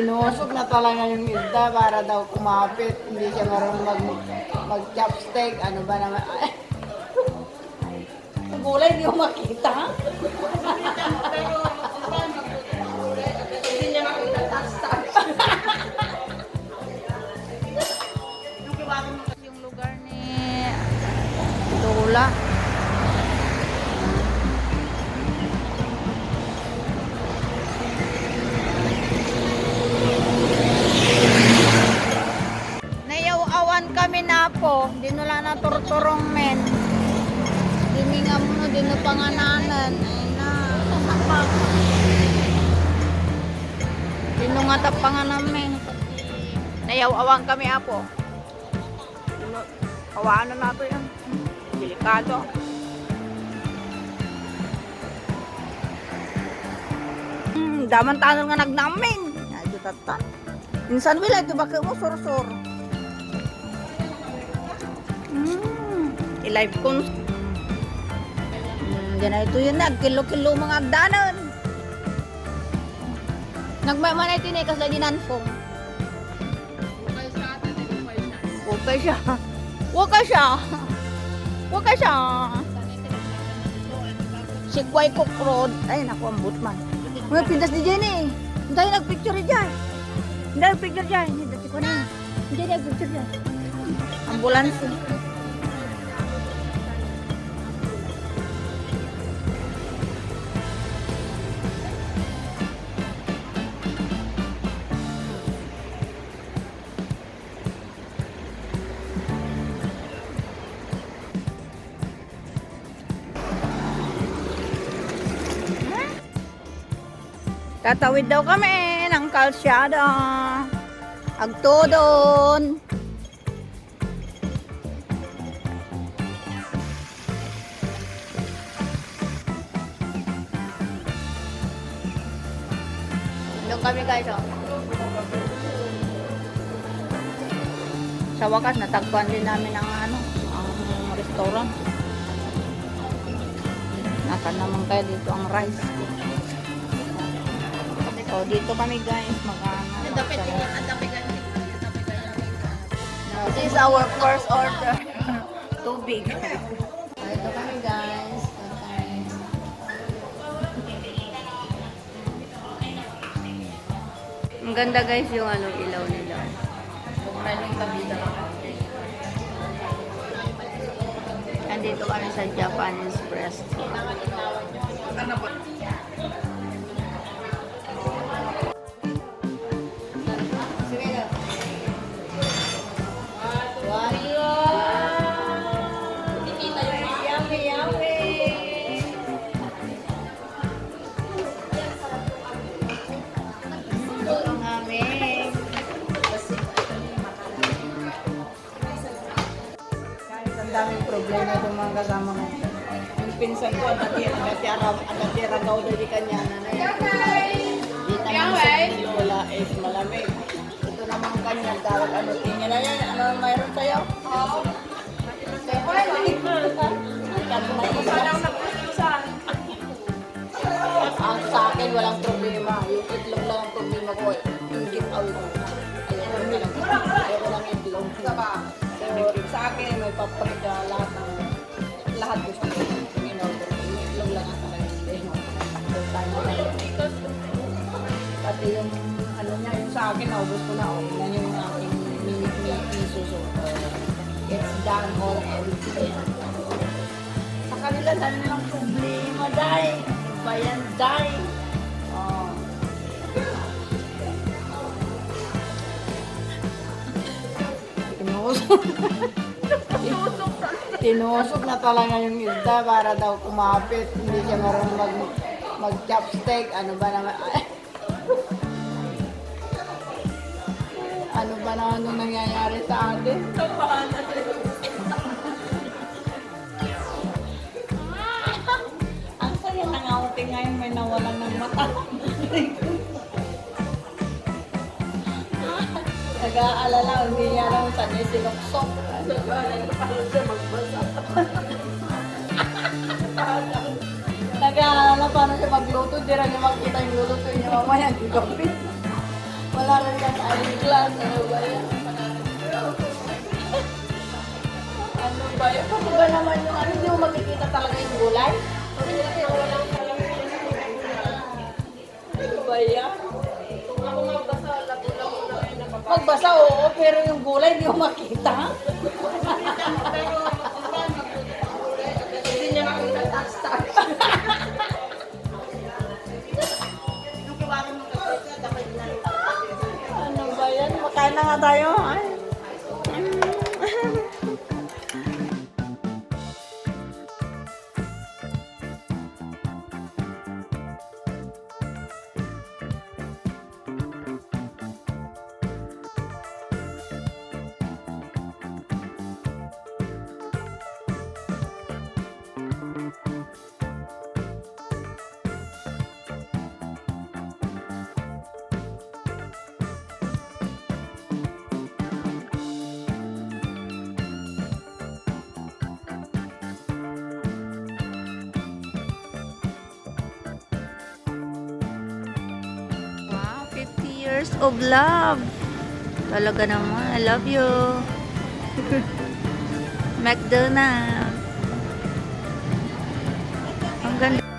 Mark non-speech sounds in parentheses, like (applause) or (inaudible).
Tinusok na talaga yung isda para daw kumapit. Hindi siya marunong mag, mag-chopstick. Ano ba naman? Ang Gulay, hindi ko makita. Dinula na turturong men. Dininga mo, dino pangananan. Ay na. Dino nga tapanganan men. Nayaw-awan kami apo. Kawaan na nato yan. Delikado. Hmm, daman tanong nga nagnamin. Ay, di tatan. Minsan wala ito baka mo sur-sur. I-live ko. Hmm, yan ito yun nag kilo-kilo mga agdanan. Nagmamana ito ni kasla ginanfong. Okay siya. Waka siya. Waka siya. Si Kway Cook Road. Ay, naku, ang bootman. Mga pintas ni Jenny. Hindi nagpicture dyan. Hindi nagpicture dyan. Hindi dati ko na. Hindi nagpicture dyan. Ambulance. Tatawid daw kami ng kalsyada. Agtodon. Doon kami guys, oh. Sa wakas, natagpuan din namin ang ano, ang restaurant. Nasa naman kayo dito ang rice. So, dito kami guys, mag-ano. Ang dapit niya, ang dapit niya. This is our first order. (laughs) Tubig. (laughs) Ito kami guys. Ang ganda guys yung ano, ilaw nila. Andito kami sa Japanese restaurant. Yummy, daming problema itong mga kasama ko. Yung pinsan ko, dati, dati araw, dati ragaw dari kanya na na Di naman sa Lola is malamig. Ito naman kanya, tawag ano, tingin na yan, ano mayroon sa'yo? Oo. Ang sa akin, walang problema. Yung itlog lang ang problema ko. Yung give out ko. Ayoko lang. Ayoko lang itlog. Sa akin, may paprika, Pati yung ano niya, yung sa akin, naubos ko na. Oh, yan yung aking mini mini suso. It's done all everything. Sa kanila, dami nilang problema, dahil. Bayan, dahil. Oh. Tinusok. Tinusok na talaga yung isda para daw kumapit. Hindi siya marunong mag, mag-chopstick. Ano ba naman? Ano ba naman nung nangyayari sa atin? Ang saya ng outing ngayon may nawalan ng mata. Nag-aalala, hindi niya alam saan niya sinuksok. Nag-aalala magluto, di rin niya makita yung luluto niya mamaya ng gabi. Wala rin kang eyeglass. Ano ba yan? (laughs) ano ba yan? Pati ba naman yung ano, hindi mo makikita talaga yung gulay? Ano ba yan? Ako magbasa, labo-labo na napapasok. Magbasa, oo, pero yung gulay hindi mo makita. (laughs) Makain na nga tayo. Ay. letters of love. Talaga naman. I love you. (laughs) McDonald's. Ang ganda.